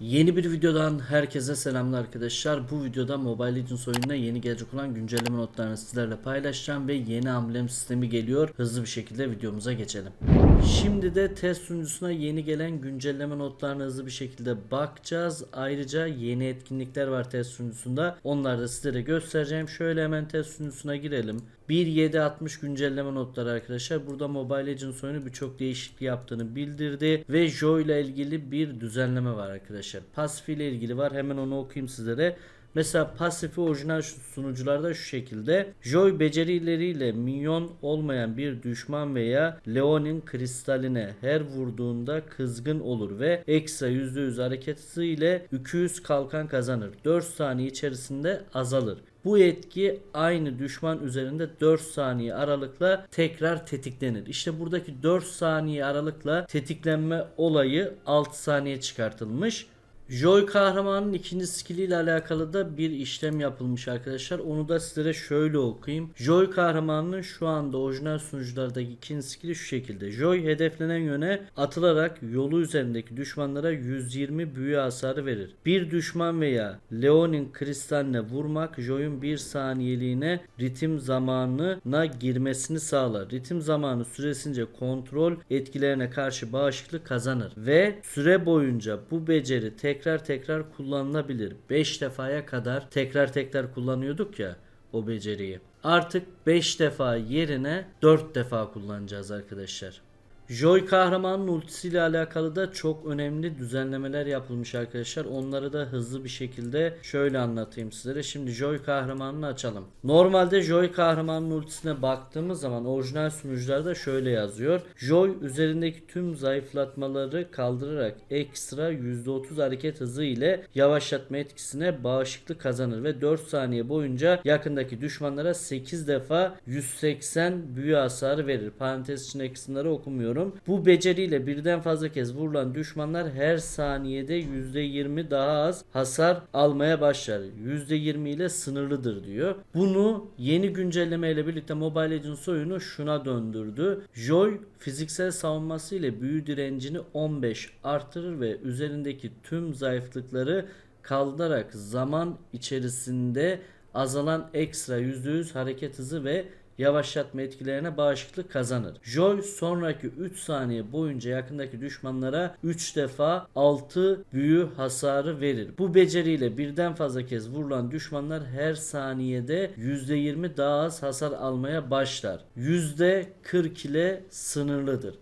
Yeni bir videodan herkese selamlar arkadaşlar. Bu videoda Mobile Legends oyununa yeni gelecek olan güncelleme notlarını sizlerle paylaşacağım ve yeni amblem sistemi geliyor. Hızlı bir şekilde videomuza geçelim. Şimdi de test sunucusuna yeni gelen güncelleme notlarına hızlı bir şekilde bakacağız. Ayrıca yeni etkinlikler var test sunucusunda. Onları da sizlere göstereceğim. Şöyle hemen test sunucusuna girelim. 1.7.60 güncelleme notları arkadaşlar. Burada Mobile Legends oyunu birçok değişiklik yaptığını bildirdi ve Joy ile ilgili bir düzenleme var arkadaşlar. Pasif ile ilgili var. Hemen onu okuyayım sizlere. Mesela pasifi orijinal sunucularda şu şekilde. Joy becerileriyle minyon olmayan bir düşman veya Leon'in kristaline her vurduğunda kızgın olur ve ekstra %100 hareket hızı ile 200 kalkan kazanır. 4 saniye içerisinde azalır. Bu etki aynı düşman üzerinde 4 saniye aralıkla tekrar tetiklenir. İşte buradaki 4 saniye aralıkla tetiklenme olayı 6 saniye çıkartılmış. Joy kahramanın ikinci skilli ile alakalı da bir işlem yapılmış arkadaşlar. Onu da sizlere şöyle okuyayım. Joy kahramanının şu anda orijinal sunuculardaki ikinci skilli şu şekilde. Joy hedeflenen yöne atılarak yolu üzerindeki düşmanlara 120 büyü hasarı verir. Bir düşman veya Leon'in kristaline vurmak Joy'un bir saniyeliğine ritim zamanına girmesini sağlar. Ritim zamanı süresince kontrol etkilerine karşı bağışıklık kazanır ve süre boyunca bu beceri tekrar tekrar kullanılabilir. 5 defaya kadar tekrar tekrar kullanıyorduk ya o beceriyi. Artık 5 defa yerine 4 defa kullanacağız arkadaşlar. Joy kahramanın ultisiyle alakalı da çok önemli düzenlemeler yapılmış arkadaşlar. Onları da hızlı bir şekilde şöyle anlatayım sizlere. Şimdi Joy kahramanını açalım. Normalde Joy kahramanın ultisine baktığımız zaman orijinal sunucularda şöyle yazıyor. Joy üzerindeki tüm zayıflatmaları kaldırarak ekstra %30 hareket hızı ile yavaşlatma etkisine bağışıklık kazanır ve 4 saniye boyunca yakındaki düşmanlara 8 defa 180 büyü hasarı verir. Parantez içindeki kısımları okumuyorum. Bu beceriyle birden fazla kez vurulan düşmanlar her saniyede %20 daha az hasar almaya başlar. %20 ile sınırlıdır diyor. Bunu yeni güncelleme ile birlikte Mobile Legends oyunu şuna döndürdü. Joy fiziksel savunması ile büyü direncini 15 artırır ve üzerindeki tüm zayıflıkları kaldırarak zaman içerisinde azalan ekstra %100 hareket hızı ve yavaşlatma etkilerine bağışıklık kazanır. Joy sonraki 3 saniye boyunca yakındaki düşmanlara 3 defa 6 büyü hasarı verir. Bu beceriyle birden fazla kez vurulan düşmanlar her saniyede %20 daha az hasar almaya başlar. %40 ile sınırlıdır.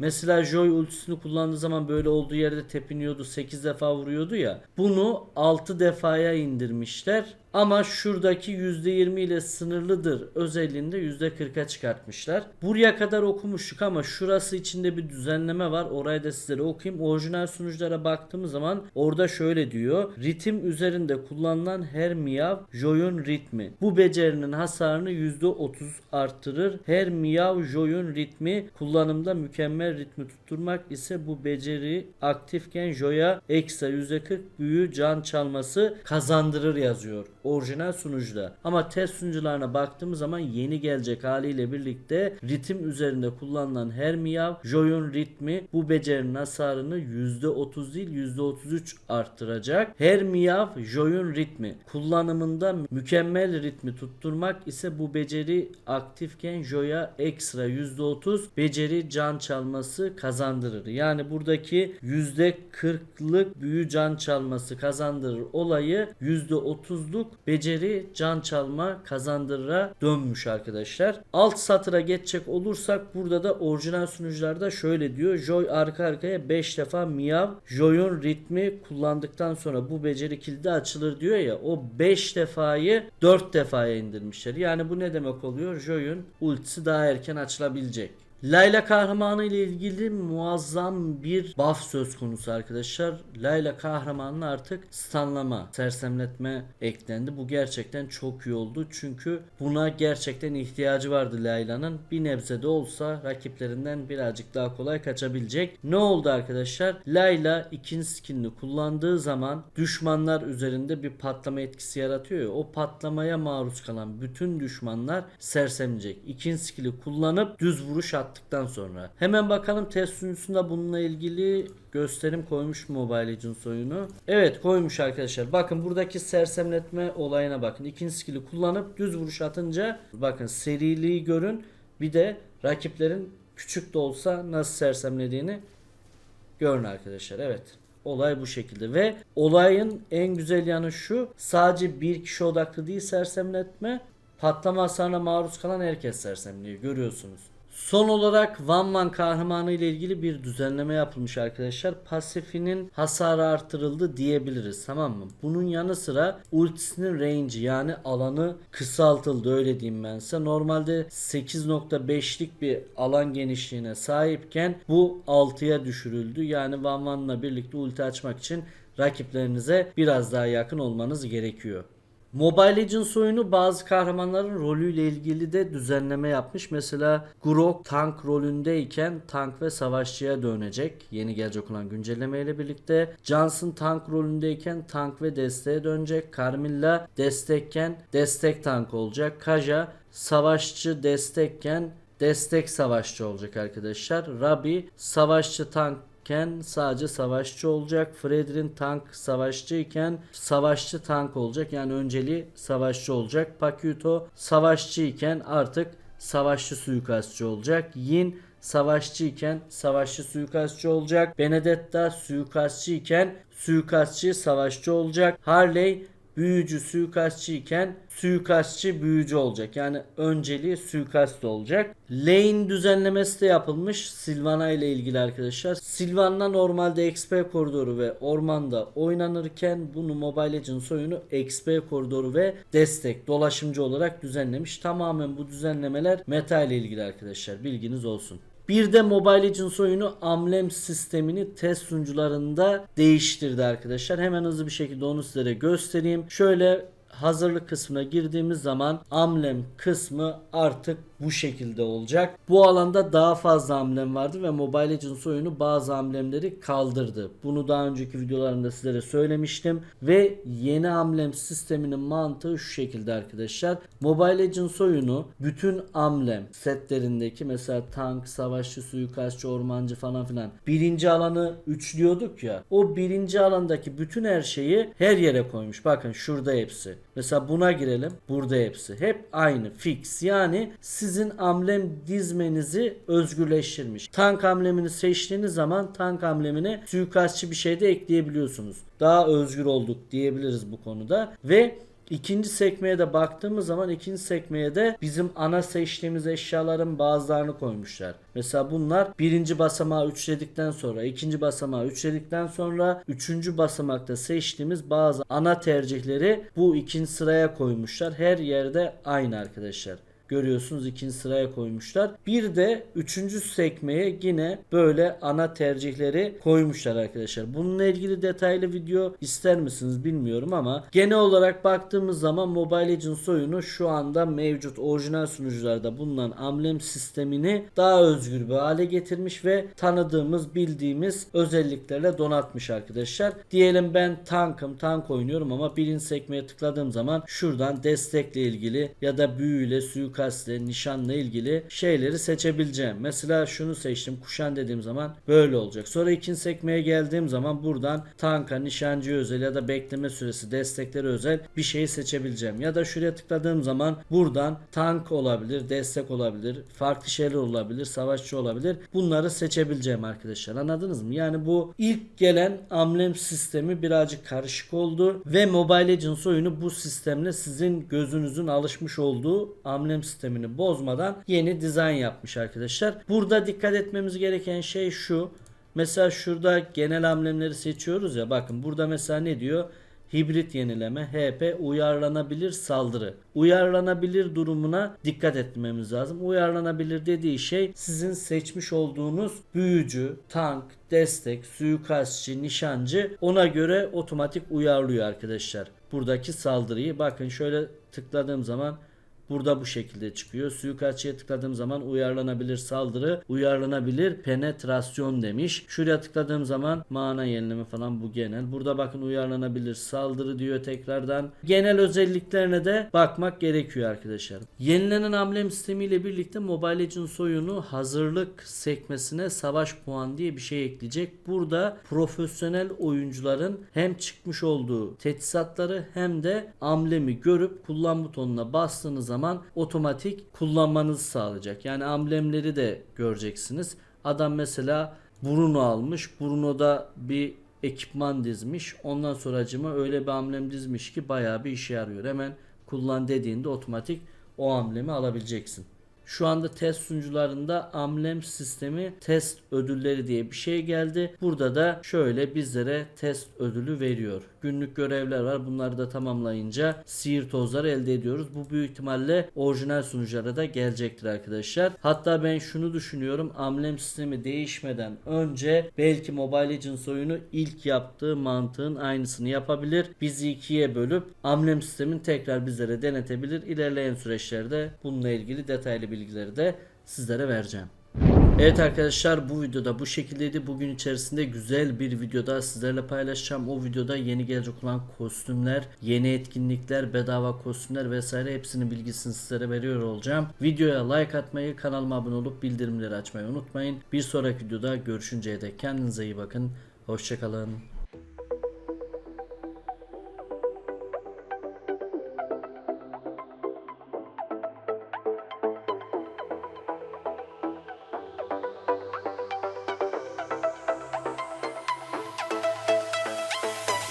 Mesela Joy ultisini kullandığı zaman böyle olduğu yerde tepiniyordu 8 defa vuruyordu ya. Bunu 6 defaya indirmişler. Ama şuradaki %20 ile sınırlıdır özelliğinde %40'a çıkartmışlar. Buraya kadar okumuştuk ama şurası içinde bir düzenleme var. Orayı da sizlere okuyayım. Orijinal sunuculara baktığımız zaman orada şöyle diyor. Ritim üzerinde kullanılan her miyav Joy'un ritmi. Bu becerinin hasarını %30 arttırır. Her miyav Joy'un ritmi kullanımda mükemmel ritmi tutturmak ise bu beceri aktifken Joy'a ekstra %40 büyü can çalması kazandırır yazıyor orijinal sunucuda. Ama test sunucularına baktığımız zaman yeni gelecek haliyle birlikte ritim üzerinde kullanılan her miyav Joy'un ritmi bu becerinin hasarını %30 değil %33 arttıracak. Her miyav Joy'un ritmi kullanımında mükemmel ritmi tutturmak ise bu beceri aktifken Joy'a ekstra %30 beceri can çalması kazandırır. Yani buradaki %40'lık büyü can çalması kazandırır olayı %30'luk beceri can çalma kazandıra dönmüş arkadaşlar. Alt satıra geçecek olursak burada da orijinal sunucularda şöyle diyor. Joy arka arkaya 5 defa miyav Joy'un ritmi kullandıktan sonra bu beceri kilidi açılır diyor ya. O 5 defayı 4 defaya indirmişler. Yani bu ne demek oluyor? Joy'un ultisi daha erken açılabilecek. Layla kahramanı ile ilgili muazzam bir buff söz konusu arkadaşlar. Layla kahramanına artık stunlama, sersemletme eklendi. Bu gerçekten çok iyi oldu. Çünkü buna gerçekten ihtiyacı vardı Layla'nın. Bir nebze de olsa rakiplerinden birazcık daha kolay kaçabilecek. Ne oldu arkadaşlar? Layla ikinci skillini kullandığı zaman düşmanlar üzerinde bir patlama etkisi yaratıyor ya. O patlamaya maruz kalan bütün düşmanlar sersemleyecek. İkinci skilli kullanıp düz vuruş at attıktan sonra. Hemen bakalım test sunucusunda bununla ilgili gösterim koymuş mu Mobile Legends oyunu. Evet koymuş arkadaşlar. Bakın buradaki sersemletme olayına bakın. İkinci skill'i kullanıp düz vuruş atınca bakın seriliği görün. Bir de rakiplerin küçük de olsa nasıl sersemlediğini görün arkadaşlar. Evet. Olay bu şekilde ve olayın en güzel yanı şu sadece bir kişi odaklı değil sersemletme patlama hasarına maruz kalan herkes sersemliyor görüyorsunuz. Son olarak Van Van kahramanı ile ilgili bir düzenleme yapılmış arkadaşlar. Pasifinin hasarı artırıldı diyebiliriz tamam mı? Bunun yanı sıra ultisinin range'i yani alanı kısaltıldı öyle diyeyim ben size. Normalde 8.5'lik bir alan genişliğine sahipken bu 6'ya düşürüldü. Yani Van Van'la birlikte ulti açmak için rakiplerinize biraz daha yakın olmanız gerekiyor. Mobile Legends oyunu bazı kahramanların rolüyle ilgili de düzenleme yapmış. Mesela Grok tank rolündeyken tank ve savaşçıya dönecek. Yeni gelecek olan güncelleme ile birlikte. Johnson tank rolündeyken tank ve desteğe dönecek. Carmilla destekken destek tank olacak. Kaja savaşçı destekken destek savaşçı olacak arkadaşlar. Rabi savaşçı tank iken sadece savaşçı olacak. Fredrin tank savaşçı iken savaşçı tank olacak. Yani önceliği savaşçı olacak. Pakuto savaşçı iken artık savaşçı suikastçı olacak. Yin savaşçı iken savaşçı suikastçı olacak. Benedetta suikastçı iken suikastçı savaşçı olacak. Harley büyücü suikastçı iken suikastçı büyücü olacak. Yani önceliği suikast olacak. Lane düzenlemesi de yapılmış Silvana ile ilgili arkadaşlar. Silvana normalde XP koridoru ve ormanda oynanırken bunu Mobile Legends oyunu XP koridoru ve destek dolaşımcı olarak düzenlemiş. Tamamen bu düzenlemeler meta ile ilgili arkadaşlar. Bilginiz olsun. Bir de Mobile Legends oyunu amblem sistemini test sunucularında değiştirdi arkadaşlar. Hemen hızlı bir şekilde onu sizlere göstereyim. Şöyle hazırlık kısmına girdiğimiz zaman amblem kısmı artık bu şekilde olacak. Bu alanda daha fazla amblem vardı ve Mobile Legends oyunu bazı amblemleri kaldırdı. Bunu daha önceki videolarımda sizlere söylemiştim ve yeni amblem sisteminin mantığı şu şekilde arkadaşlar. Mobile Legends oyunu bütün amblem setlerindeki mesela tank, savaşçı, suikastçı, ormancı falan filan birinci alanı üçlüyorduk ya. O birinci alandaki bütün her şeyi her yere koymuş. Bakın şurada hepsi. Mesela buna girelim. Burada hepsi. Hep aynı. Fix. Yani sizin amblem dizmenizi özgürleştirmiş. Tank amblemini seçtiğiniz zaman tank amblemine suikastçı bir şey de ekleyebiliyorsunuz. Daha özgür olduk diyebiliriz bu konuda. Ve İkinci sekmeye de baktığımız zaman ikinci sekmeye de bizim ana seçtiğimiz eşyaların bazılarını koymuşlar. Mesela bunlar birinci basamağı üçledikten sonra, ikinci basamağı üçledikten sonra, üçüncü basamakta seçtiğimiz bazı ana tercihleri bu ikinci sıraya koymuşlar. Her yerde aynı arkadaşlar görüyorsunuz ikinci sıraya koymuşlar. Bir de üçüncü sekmeye yine böyle ana tercihleri koymuşlar arkadaşlar. Bununla ilgili detaylı video ister misiniz bilmiyorum ama genel olarak baktığımız zaman Mobile Legends oyunu şu anda mevcut orijinal sunucularda bulunan amblem sistemini daha özgür bir hale getirmiş ve tanıdığımız bildiğimiz özelliklerle donatmış arkadaşlar. Diyelim ben tankım tank oynuyorum ama birinci sekmeye tıkladığım zaman şuradan destekle ilgili ya da büyüyle suikast suikastle, nişanla ilgili şeyleri seçebileceğim. Mesela şunu seçtim. Kuşan dediğim zaman böyle olacak. Sonra ikinci sekmeye geldiğim zaman buradan tanka, nişancı özel ya da bekleme süresi, destekleri özel bir şeyi seçebileceğim. Ya da şuraya tıkladığım zaman buradan tank olabilir, destek olabilir, farklı şeyler olabilir, savaşçı olabilir. Bunları seçebileceğim arkadaşlar. Anladınız mı? Yani bu ilk gelen amblem sistemi birazcık karışık oldu ve Mobile Legends oyunu bu sistemle sizin gözünüzün alışmış olduğu amblem sistemini bozmadan yeni dizayn yapmış arkadaşlar. Burada dikkat etmemiz gereken şey şu. Mesela şurada genel amblemleri seçiyoruz ya bakın burada mesela ne diyor? Hibrit yenileme, HP, uyarlanabilir saldırı. Uyarlanabilir durumuna dikkat etmemiz lazım. Uyarlanabilir dediği şey sizin seçmiş olduğunuz büyücü, tank, destek, suikastçı, nişancı ona göre otomatik uyarlıyor arkadaşlar. Buradaki saldırıyı bakın şöyle tıkladığım zaman burada bu şekilde çıkıyor. Suikastçıya tıkladığım zaman uyarlanabilir saldırı, uyarlanabilir penetrasyon demiş. Şuraya tıkladığım zaman mana yenileme falan bu genel. Burada bakın uyarlanabilir saldırı diyor tekrardan. Genel özelliklerine de bakmak gerekiyor arkadaşlar. Yenilenen amblem sistemiyle birlikte Mobile Legends oyunu hazırlık sekmesine savaş puan diye bir şey ekleyecek. Burada profesyonel oyuncuların hem çıkmış olduğu teçhizatları hem de amblemi görüp kullan butonuna bastığınız zaman otomatik kullanmanızı sağlayacak. Yani amblemleri de göreceksiniz. Adam mesela Bruno almış. Bruno'da bir ekipman dizmiş. Ondan sonra acıma öyle bir amblem dizmiş ki bayağı bir işe yarıyor. Hemen kullan dediğinde otomatik o amblemi alabileceksin. Şu anda test sunucularında amblem sistemi test ödülleri diye bir şey geldi. Burada da şöyle bizlere test ödülü veriyor. Günlük görevler var. Bunları da tamamlayınca sihir tozları elde ediyoruz. Bu büyük ihtimalle orijinal sunuculara da gelecektir arkadaşlar. Hatta ben şunu düşünüyorum. Amblem sistemi değişmeden önce belki Mobile Legends oyunu ilk yaptığı mantığın aynısını yapabilir. Bizi ikiye bölüp amblem sistemin tekrar bizlere denetebilir. İlerleyen süreçlerde bununla ilgili detaylı bilgileri de sizlere vereceğim. Evet arkadaşlar bu videoda bu şekildeydi. Bugün içerisinde güzel bir videoda sizlerle paylaşacağım. O videoda yeni gelecek olan kostümler, yeni etkinlikler, bedava kostümler vesaire hepsinin bilgisini sizlere veriyor olacağım. Videoya like atmayı, kanalıma abone olup bildirimleri açmayı unutmayın. Bir sonraki videoda görüşünceye dek kendinize iyi bakın. Hoşçakalın.